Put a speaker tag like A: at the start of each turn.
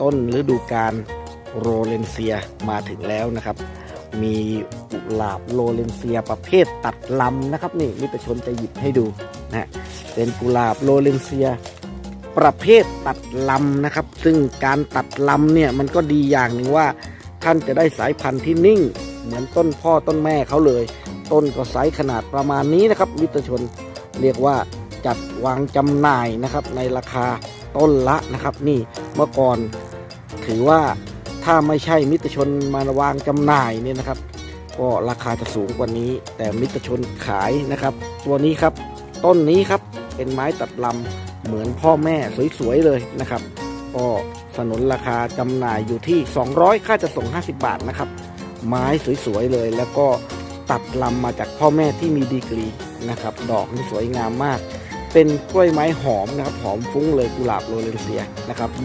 A: ต้นฤดูกาลโรเลนเซียมาถึงแล้วนะครับ มีกุหลาบโรเลนเซียประเภทตัดลำนะครับนี่มิตรชนจะหยิบให้ดูนะฮะเป็นกุหลาบโรเลนเซีย ประเภทตัดลำนะครับ ซึ่งการตัดลำเนี่ยมันก็ดีอย่างหนึ่งว่า ท่านจะได้สายพันธุ์ที่นิ่ง เหมือนต้นพ่อต้นแม่เขาเลย ต้นก็ไซส์ขนาดประมาณนี้นะครับ มิตรชนเรียกว่าจัดวางจำหน่ายนะครับในราคาต้นละนะครับ นี่เมื่อก่อน ถือว่าถ้าไม่ใช่มิตรชนมาวางจำหน่ายเนี่ยนะครับ ก็ราคาจะสูงกว่านี้ แต่มิตรชนขายนะครับ ตัวนี้ครับต้นนี้ครับเป็นไม้ตัดลำเหมือนพ่อแม่สวยๆเลยนะครับ ก็สนนราคาจำหน่ายอยู่ที่ 200 ค่าจะส่ง 50 บาทนะครับ ไม้สวยๆเลย แล้วก็ตัดลำมาจากพ่อแม่ที่มีดีกรีนะครับ ดอกนี่สวยงามมาก เป็นกล้วยไม้หอมนะครับ หอมฟุ้งเลยกุหลาบโรเลนเซียนะครับเบอร์